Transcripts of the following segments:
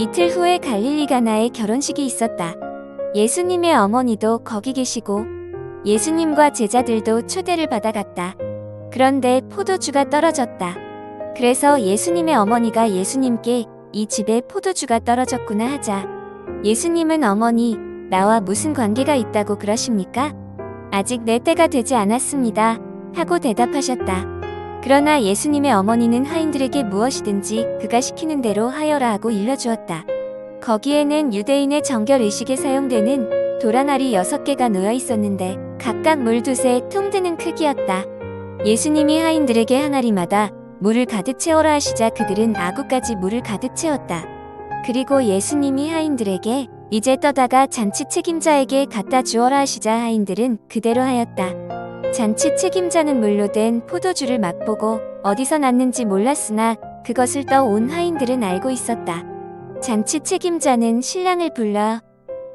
이틀 후에 갈릴리 가나에 결혼식이 있었다. 예수님의 어머니도 거기 계시고 예수님과 제자들도 초대를 받아갔다. 그런데 포도주가 떨어졌다. 그래서 예수님의 어머니가 예수님께 이 집에 포도주가 떨어졌구나 하자. 예수님은 어머니, 나와 무슨 관계가 있다고 그러십니까? 아직 내 때가 되지 않았습니다. 하고 대답하셨다. 그러나 예수님의 어머니는 하인들에게 무엇이든지 그가 시키는 대로 하여라 하고 일러주었다. 거기에는 유대인의 정결 의식에 사용되는 도라날이 여섯 개가 놓여 있었는데 각각 물 두세 통 드는 크기였다. 예수님이 하인들에게 하나리마다 물을 가득 채워라 하시자 그들은 아구까지 물을 가득 채웠다. 그리고 예수님이 하인들에게 이제 떠다가 잔치 책임자에게 갖다 주어라 하시자 하인들은 그대로 하였다. 잔치 책임자는 물로 된 포도주를 맛보고 어디서 났는지 몰랐으나 그것을 떠온 하인들은 알고 있었다. 잔치 책임자는 신랑을 불러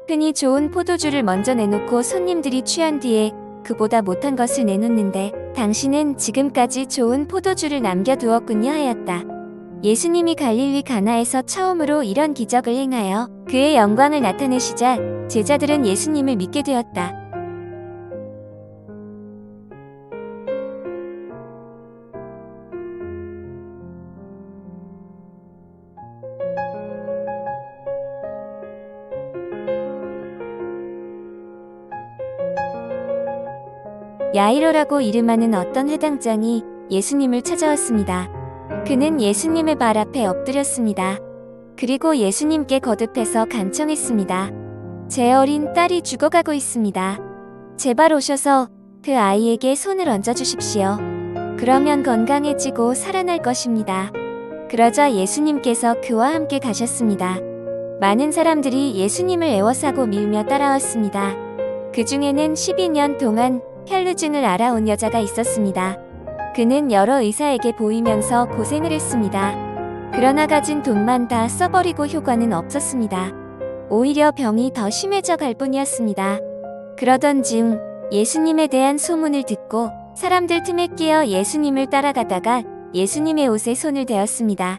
흔히 좋은 포도주를 먼저 내놓고 손님들이 취한 뒤에 그보다 못한 것을 내놓는데 당신은 지금까지 좋은 포도주를 남겨두었군요 하였다. 예수님이 갈릴리 가나에서 처음으로 이런 기적을 행하여 그의 영광을 나타내시자 제자들은 예수님을 믿게 되었다. 야이로라고 이름하는 어떤 회당장이 예수님을 찾아왔습니다. 그는 예수님의 발 앞에 엎드렸습니다. 그리고 예수님께 거듭해서 간청했습니다. 제 어린 딸이 죽어가고 있습니다. 제발 오셔서 그 아이에게 손을 얹어 주십시오. 그러면 건강해지고 살아날 것입니다. 그러자 예수님께서 그와 함께 가셨습니다. 많은 사람들이 예수님을 애워싸고 밀며 따라왔습니다. 그 중에는 12년 동안 혈루증을 알아온 여자가 있었습니다. 그는 여러 의사에게 보이면서 고생을 했습니다. 그러나 가진 돈만 다 써버리고 효과는 없었습니다. 오히려 병이 더 심해져 갈 뿐이었습니다. 그러던 중 예수님에 대한 소문을 듣고 사람들 틈에 끼어 예수님을 따라가다가 예수님의 옷에 손을 대었습니다.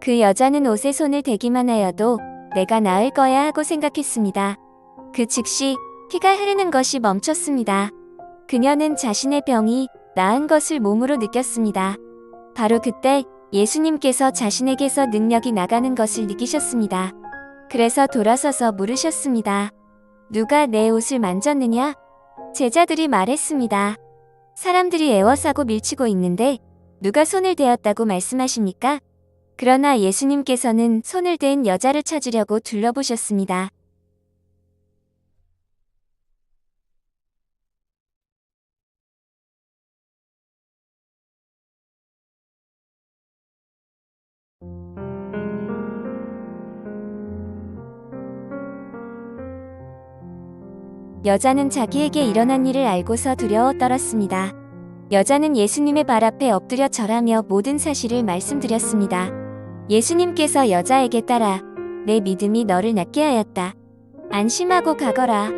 그 여자는 옷에 손을 대기만 하여도 내가 나을 거야 하고 생각했습니다. 그 즉시 피가 흐르는 것이 멈췄습니다. 그녀는 자신의 병이 나은 것을 몸으로 느꼈습니다. 바로 그때 예수님께서 자신에게서 능력이 나가는 것을 느끼셨습니다. 그래서 돌아서서 물으셨습니다. 누가 내 옷을 만졌느냐? 제자들이 말했습니다. 사람들이 애워싸고 밀치고 있는데 누가 손을 대었다고 말씀하십니까? 그러나 예수님께서는 손을 댄 여자를 찾으려고 둘러보셨습니다. 여자는 자기에게 일어난 일을 알고서 두려워 떨었습니다. 여자는 예수님의 발 앞에 엎드려 절하며 모든 사실을 말씀드렸습니다. 예수님께서 여자에게 따라 내 믿음이 너를 낫게 하였다. 안심하고 가거라.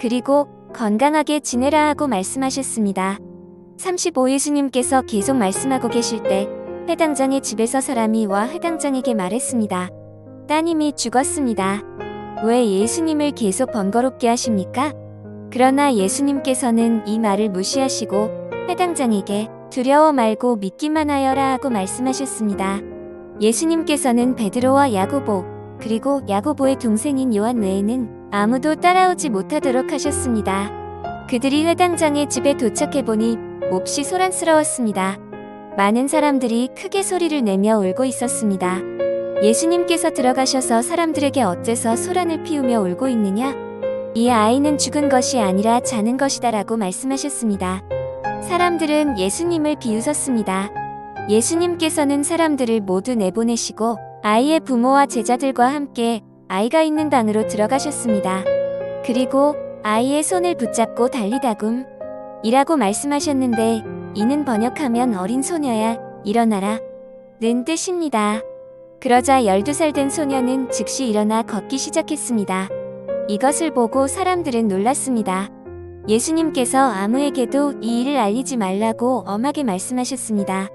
그리고 건강하게 지내라 하고 말씀하셨습니다. 35 예수님께서 계속 말씀하고 계실 때 회당장의 집에서 사람이 와 회당장에게 말했습니다. 따님이 죽었습니다. 왜 예수님을 계속 번거롭게 하십니까? 그러나 예수님께서는 이 말을 무시하시고 회당장에게 두려워 말고 믿기만 하여라 하고 말씀하셨습니다. 예수님께서는 베드로와 야고보 그리고 야고보의 동생인 요한 외에는 아무도 따라오지 못하도록 하셨습니다. 그들이 회당장의 집에 도착해 보니 몹시 소란스러웠습니다. 많은 사람들이 크게 소리를 내며 울고 있었습니다. 예수님께서 들어가셔서 사람들에게 어째서 소란을 피우며 울고 있느냐? 이 아이는 죽은 것이 아니라 자는 것이다라고 말씀하셨습니다. 사람들은 예수님을 비웃었습니다. 예수님께서는 사람들을 모두 내보내시고 아이의 부모와 제자들과 함께 아이가 있는 방으로 들어가셨습니다. 그리고 아이의 손을 붙잡고 달리다굼 이라고 말씀하셨는데 이는 번역하면 어린 소녀야 일어나라 는 뜻입니다. 그러자 12살 된 소녀는 즉시 일어나 걷기 시작했습니다. 이것을 보고 사람들은 놀랐습니다. 예수님께서 아무에게도 이 일을 알리지 말라고 엄하게 말씀하셨습니다.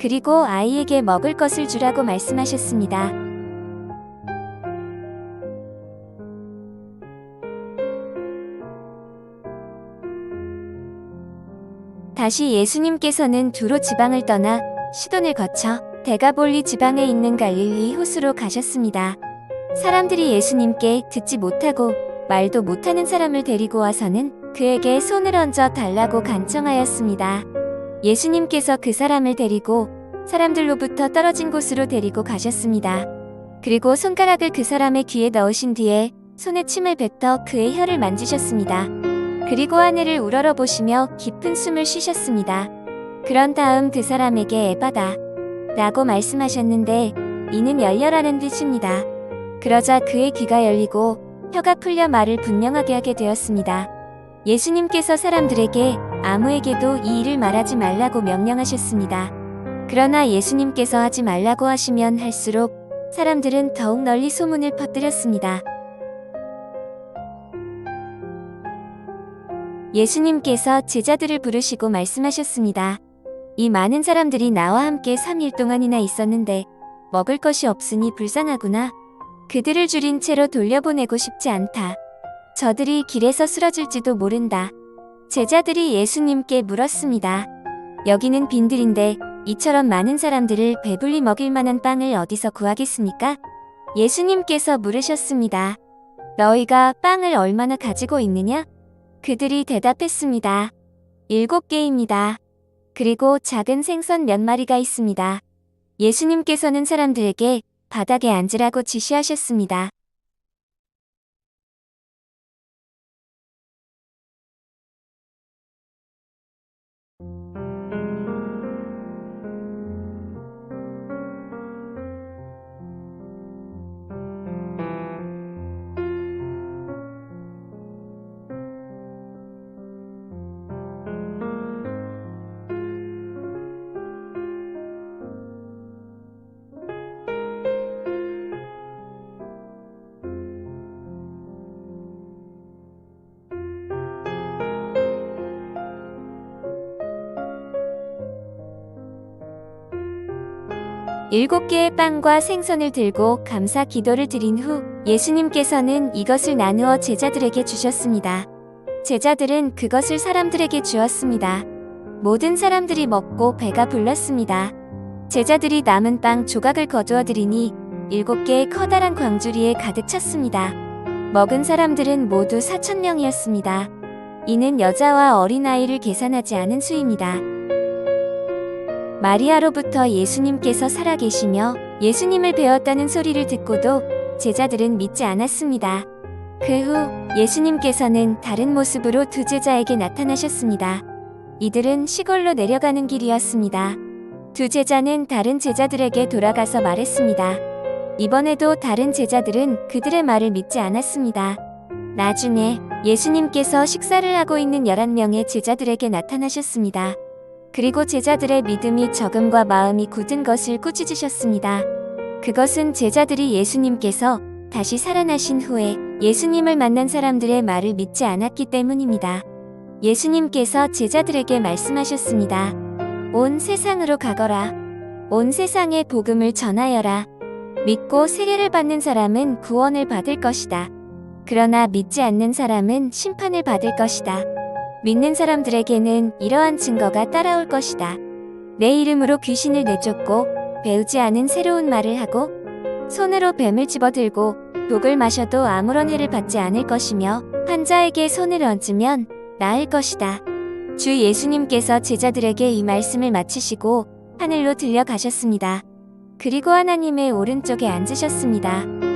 그리고 아이에게 먹을 것을 주라고 말씀하셨습니다. 다시 예수님께서는 두로 지방을 떠나 시돈을 거쳐 데가볼리 지방에 있는 갈릴리 호수로 가셨습니다. 사람들이 예수님께 듣지 못하고 말도 못하는 사람을 데리고 와서는 그에게 손을 얹어 달라고 간청하였습니다. 예수님께서 그 사람을 데리고 사람들로부터 떨어진 곳으로 데리고 가셨습니다. 그리고 손가락을 그 사람의 귀에 넣으신 뒤에 손에 침을 뱉어 그의 혀를 만지셨습니다. 그리고 하늘을 우러러 보시며 깊은 숨을 쉬셨습니다. 그런 다음 그 사람에게 에바다 라고 말씀하셨는데 이는 열려라는 뜻입니다. 그러자 그의 귀가 열리고 혀가 풀려 말을 분명하게 하게 되었습니다. 예수님께서 사람들에게 아무에게도 이 일을 말하지 말라고 명령하셨습니다. 그러나 예수님께서 하지 말라고 하시면 할수록 사람들은 더욱 널리 소문을 퍼뜨렸습니다. 예수님께서 제자들을 부르시고 말씀하셨습니다. 이 많은 사람들이 나와 함께 3일 동안이나 있었는데 먹을 것이 없으니 불쌍하구나. 그들을 줄인 채로 돌려보내고 싶지 않다. 저들이 길에서 쓰러질지도 모른다. 제자들이 예수님께 물었습니다. 여기는 빈들인데 이처럼 많은 사람들을 배불리 먹일 만한 빵을 어디서 구하겠습니까? 예수님께서 물으셨습니다. 너희가 빵을 얼마나 가지고 있느냐? 그들이 대답했습니다. 일곱 개입니다. 그리고 작은 생선 몇 마리가 있습니다. 예수님께서는 사람들에게 바닥에 앉으라고 지시하셨습니다. 일곱 개의 빵과 생선을 들고 감사 기도를 드린 후 예수님께서는 이것을 나누어 제자들에게 주셨습니다. 제자들은 그것을 사람들에게 주었습니다. 모든 사람들이 먹고 배가 불렀습니다. 제자들이 남은 빵 조각을 거두어 드리니 일곱 개의 커다란 광주리에 가득 찼습니다. 먹은 사람들은 모두 4천 명이었습니다. 이는 여자와 어린아이를 계산하지 않은 수입니다. 마리아로부터 예수님께서 살아계시며 예수님을 배웠다는 소리를 듣고도 제자들은 믿지 않았습니다. 그 후 예수님께서는 다른 모습으로 두 제자에게 나타나셨습니다. 이들은 시골로 내려가는 길이었습니다. 두 제자는 다른 제자들에게 돌아가서 말했습니다. 이번에도 다른 제자들은 그들의 말을 믿지 않았습니다. 나중에 예수님께서 식사를 하고 있는 11명의 제자들에게 나타나셨습니다. 그리고 제자들의 믿음이 적음과 마음이 굳은 것을 꾸짖으셨습니다. 그것은 제자들이 예수님께서 다시 살아나신 후에 예수님을 만난 사람들의 말을 믿지 않았기 때문입니다. 예수님께서 제자들에게 말씀하셨습니다. 온 세상으로 가거라. 온 세상에 복음을 전하여라. 믿고 세례를 받는 사람은 구원을 받을 것이다. 그러나 믿지 않는 사람은 심판을 받을 것이다. 믿는 사람들에게는 이러한 증거가 따라올 것이다. 내 이름으로 귀신을 내쫓고 배우지 않은 새로운 말을 하고 손으로 뱀을 집어들고 독을 마셔도 아무런 해를 받지 않을 것이며 환자에게 손을 얹으면 나을 것이다. 주 예수님께서 제자들에게 이 말씀을 마치시고 하늘로 들려가셨습니다. 그리고 하나님의 오른쪽에 앉으셨습니다.